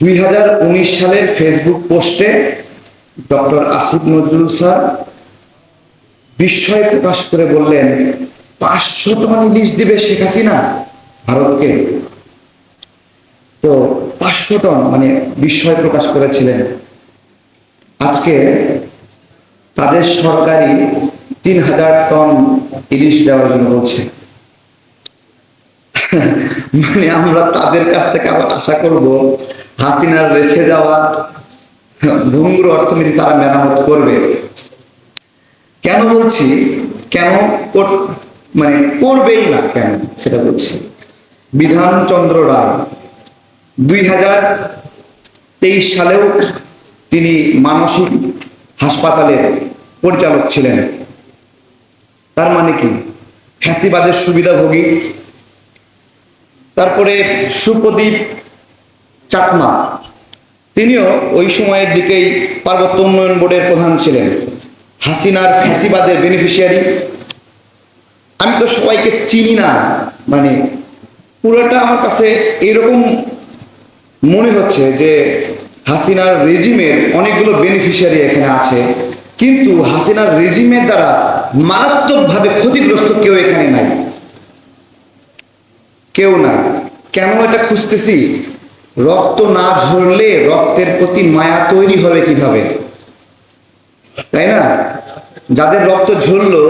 দুই হাজার উনিশ সালের ফেসবুক পোস্টে ডক্টর আসিফ নজরুল স্যার বিস্ময় প্রকাশ করে বললেন, পাঁচশো টন ইলিশ দিবে শেখ হাসিনা ভারতকে। তো পাঁচশো টন মানে বিস্ময় প্রকাশ করেছিলেন। আজকে তাদের সরকারি তিন হাজার টন ইলিশ দেওয়ার জন্য বলছে। মানে আমরা তাদের কাছ থেকে আবার আশা করব হাসিনার রেখে যাওয়া ভঙ্গুর অর্থনীতি তারা মেরামত করবে। কেন বলছি? কেন মানে করবেই না কেন সেটা বলছি। বিধানচন্দ্র রায় দুই হাজার তেইশ সালেও তিনি মানসিক হাসপাতালের পরিচালক ছিলেন। তার মানে কি? ফ্যাসিবাদের সুবিধাভোগী। তারপরে সুপ্রদীপ চাকমা। তিনিও ওই সময়ের দিকেই পার্বত্য উন্নয়ন বোর্ডের প্রধান ছিলেন, হাসিনার ফ্যাসিবাদের বেনিফিশিয়ারি আমি তো সবাইকে চিনি না মানে পুরোটা আমার কাছে এরকম মনে হচ্ছে যে হাসিনার রেজিমের অনেকগুলো বেনিফিশিয়ারি এখানে আছে, কিন্তু হাসিনার রেজিমের দ্বারা মারাত্মকভাবে ক্ষতিগ্রস্ত কেউ এখানে নাই। কেউ না কেন এটা খুঁজতেছি? রক্ত না ঝরলে রক্তের প্রতি মায়া তৈরি হবে কীভাবে? তাই না? যাদের রক্ত ঝরলো,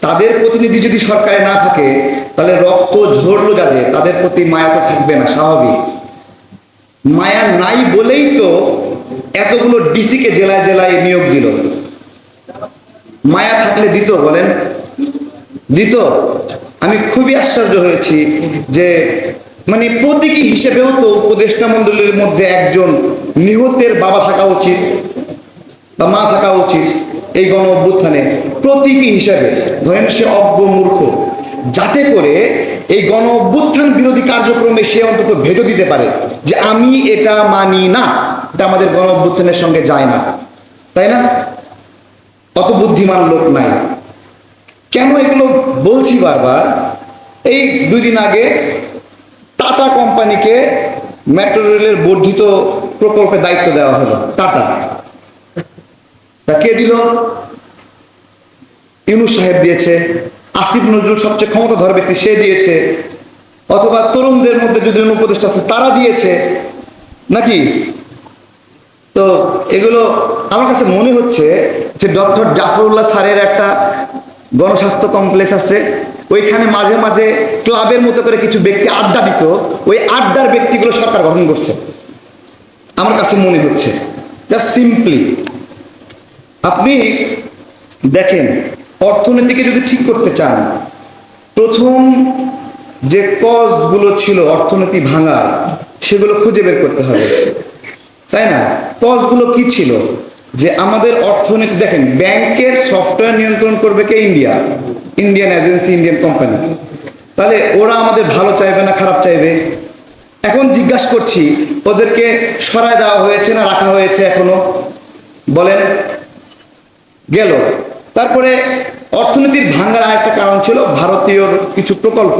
তাদের প্রতিনিধি যদি সরকারে না থাকে, তাহলে রক্ত ঝরলো যাদের, তাদের প্রতি মায়া তো থাকবে না, স্বাভাবিক। মায়া নাই বলেই তো এতগুলো ডিসিকে জেলায় জেলায় নিয়োগ দিল। মায়া থাকলে দিত, বলেন? দিত। আমি খুবই আশ্চর্য হয়েছি যে মানে প্রতীকী হিসেবেও তো উপদেষ্টা মণ্ডলীর মধ্যে একজন নিহতের বাবা থাকা উচিত বা মা থাকা উচিত এই গণ অভ্যুত্থানে। প্রতীকী হিসেবে, ধরেন সে অজ্ঞ মূর্খ, যাতে করে এই গণ অভ্যুত্থান বিরোধী কার্যক্রমে সে অন্তত ভেটো দিতে পারে যে আমি এটা মানি না, এটা আমাদের গণ অভ্যুত্থানের সঙ্গে যায় না। তাই না? অত বুদ্ধিমান লোক নাই। কেন এগুলো বলছি বারবার? এই দুই দিন আগে টাটা কোম্পানিকে মেট্রো রেলের বর্ধিত প্রকল্পে দায়িত্ব দেওয়া হলো, টাটা। তা কে দিল? ইউনুস সাহেব দিয়েছে। আসিফ নজরুল সবচেয়ে ক্ষমতাধর ব্যক্তি, সে দিয়েছে। অথবা তরুণদের মধ্যে যদি উপদেষ্টা আছে, তারা দিয়েছে। নাকি? তো এগুলো আমার কাছে মনে হচ্ছে যে ডক্টর জাফরুল্লাহ স্যারের একটা গণস্বাস্থ্য কমপ্লেক্স আছে ওইখানে মাঝে মাঝে ক্লাবের মতো করে কিছু ব্যক্তি আড্ডা দিত। ওই আড্ডার ব্যক্তিগুলো সরকার গঠন করছে। আমার কাছে মনে হচ্ছে জাস্ট সিম্পলি আপনি দেখেন, অর্থনীতিকে যদি ঠিক করতে চান, প্রথম যে কজগুলো ছিল অর্থনীতি ভাঙার সেগুলো খুঁজে বের করতে হবে। তাই না? কজগুলো কি ছিল? যে আমাদের অর্থনীতি, দেখেন, ব্যাংকের সফটওয়্যার নিয়ন্ত্রণ করবে কে? India. Indian agency Indian company তাহলে ওরা আমাদের ভালো চাইবে না খারাপ চাইবে? এখন জিজ্ঞাসা করছি, ওদেরকে সরায় দেওয়া হয়েছে না রাখা হয়েছে এখনও? বলেন। গেল। তারপরে অর্থনীতির ভাঙ্গার আরেকটা কারণ ছিল ভারতীয় কিছু প্রকল্প।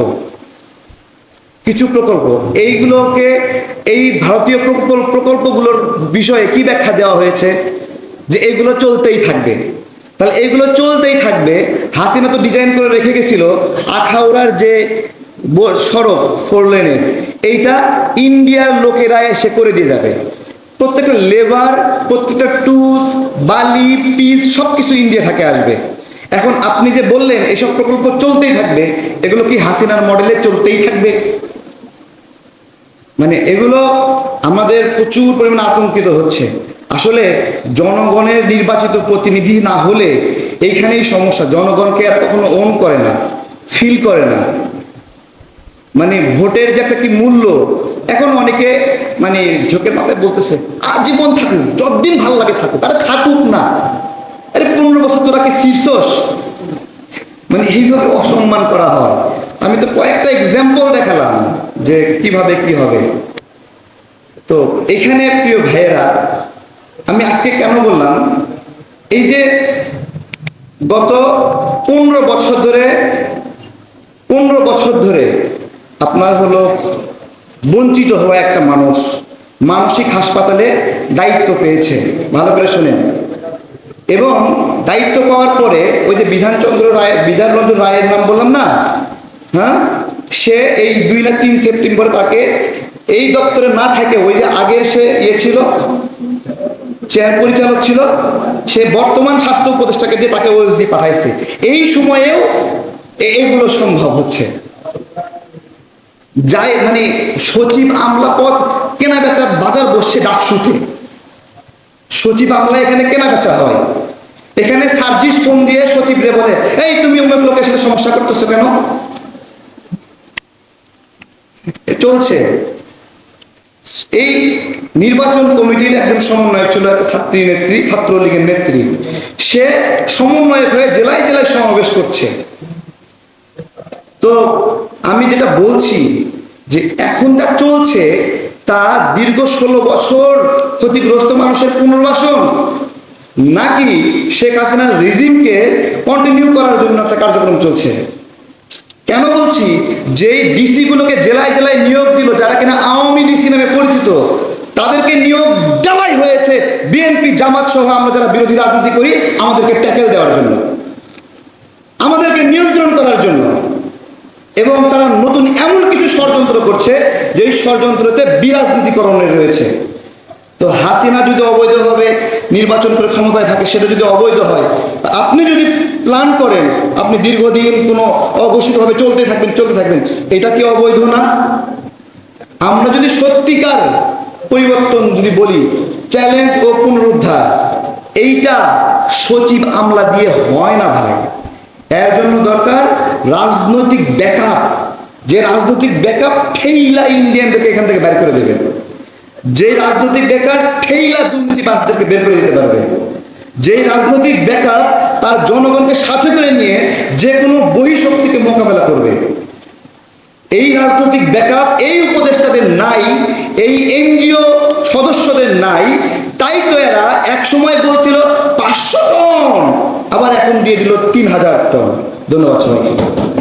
কিছু প্রকল্প। এইগুলোকে, এই ভারতীয় প্রকল্প প্রকল্পগুলোর বিষয়ে কি ব্যাখ্যা দেওয়া হয়েছে? যে এইগুলো চলতেই থাকবে। তাহলে এইগুলো চলতেই থাকবে, হাসিনা তো ডিজাইন করে রেখে গেছিল আখাউড়ার যে সড়ক ফোর লেনের এইটা ইন্ডিয়ার লোকেরা এসে করে দিয়ে যাবে। প্রত্যেকটা লেবার প্রত্যেকটা টুলস বালি পিস সব কিছু ইন্ডিয়া থেকে আসবে। এখন আপনি যে বললেন, এসব প্রকল্প চলতেই থাকবে, এগুলো কি হাসিনার মডেলে চলতেই থাকবে? মানে এগুলো আমাদের প্রচুর পরিমাণে আতঙ্কিত হচ্ছে। জনগণের নির্বাচিত প্রতিনিধি না হলে এইখানেই সমস্যা। জনগণকে এরা কখনো অন করে না ফিল করে না। মানে ভোটের যে একটা কি মূল্য, এখন অনেকে মানে ঝোঁকের মাথায় বলতেছে, আজীবন থাকুক, যতদিন ভালো লাগে থাকুক। আরে থাকুক না। আরে পনেরো বছর তোরা কি শীর্ষস? মানে এইভাবে অসম্মান করা হয়। আমি তো কয়েকটা এক্সাম্পল দেখালাম যে কীভাবে কি হবে। তো এখানে প্রিয় ভাইয়েরা আমি আজকে কেন বললাম? এই যে গত পনেরো বছর ধরে, পনেরো বছর ধরে আপনার হলো বঞ্চিত হওয়া একটা মানুষ মানসিক হাসপাতালে দায়িত্ব পেয়েছে। ভালো করে শোনেন। এবং দায়িত্ব পাওয়ার পরে ওই যে বিধানচন্দ্র রায়, বিধানরঞ্জন রায়ের নাম বললাম না? হ্যাঁ? সে এই দুই না তিন সেপ্টেম্বর তাকে এই দপ্তরে না থাকে, ওই যে আগের সে ইয়ে ছিল চেয়ার পরিচালক ছিল, সে বর্তমান স্বাস্থ্য উপদেষ্টাকে দিয়ে তাকে ওএসডি পাঠাইছে, এই সময়েও এগুলো সম্ভব হচ্ছে। যাই মানে সচিব আমলা পদ কেনা বেচার বাজার বসছে ডাকসুতে। সচিব আমলা এখানে কেনা বেচা হয়। এখানে সার্জিস ফোন দিয়ে সচিব রে বলে, এই তুমি অমুক লোকের সাথে সমস্যা করতেছো কেন? চলছে। এই নির্বাচন কমিটির একজন সমন্বয়ক ছিল একটা ছাত্রী নেত্রী, ছাত্রলীগের নেত্রী। সে সমন্বয়ক হয়ে জেলায় জেলায় সমাবেশ করছে। তো আমি যেটা বলছি যে এখন যা চলছে, তা দীর্ঘ ষোলো বছর ক্ষতিগ্রস্ত মানুষের পুনর্বাসন। নাকি শেখ হাসিনার রিজিমকে কন্টিনিউ করার জন্য একটা কার্যক্রম চলছে? কেন বলছি? যেই ডিসি গুলোকে জেলায় জেলায় নিয়োগ দিল, যারা কিনা আওয়ামী ডিসি নামে পরিচিত, তাদেরকে নিয়োগ দেওয়াই হয়েছে বিএনপি, জামাত সহ আমরা যারা বিরোধী রাজনীতি করি, আমাদেরকে ট্যাকেল দেওয়ার জন্য। আমাদেরকে নিয়ন্ত্রণ করার জন্য। এবং তারা নতুন এমন কিছু ষড়যন্ত্র করছে, যেই ষড়যন্ত্রতে বিরাজনীতিকরণের রয়েছে। তো হাসিনা যদি অবৈধ হবে, নির্বাচন করে ক্ষমতায় থাকে, সেটা যদি অবৈধ হয় আপনি যদি প্ল্যান করেন, আপনি দীর্ঘদিন কোনো অঘোষিতভাবে চলতে থাকবেন চলতে থাকবেন, এটা কি অবৈধ না? আমরা যদি সত্যিকার পরিবর্তন যদি বলি চ্যালেঞ্জ ও পুনরুদ্ধার, এইটা সচিব আমলা দিয়ে হয় না ভাই। এর জন্য দরকার রাজনৈতিক ব্যাকআপ যে রাজনৈতিক ব্যাকআপ ঠেইলা ইন্ডিয়ানদেরকে এখান থেকে বের করে দেবে যে রাজনৈতিক বেকার ঠেইলা দুর্নীতিবাসদেরকে বের করে দিতে পারবে। যে রাজনৈতিক ব্যাকআপ তার জনগণকে সাথে করে নিয়ে যে কোনো বহিঃশক্তিকে মোকাবেলা করবে। এই রাজনৈতিক ব্যাকআপ এই উপদেষ্টাদের নাই, এই এনজিও সদস্যদের নাই, তাই তো এরা এক সময় বলছিল, পাঁচশো টন। আবার এখন দিয়ে দিল তিন হাজার টন। ধন্যবাদ সবাইকে।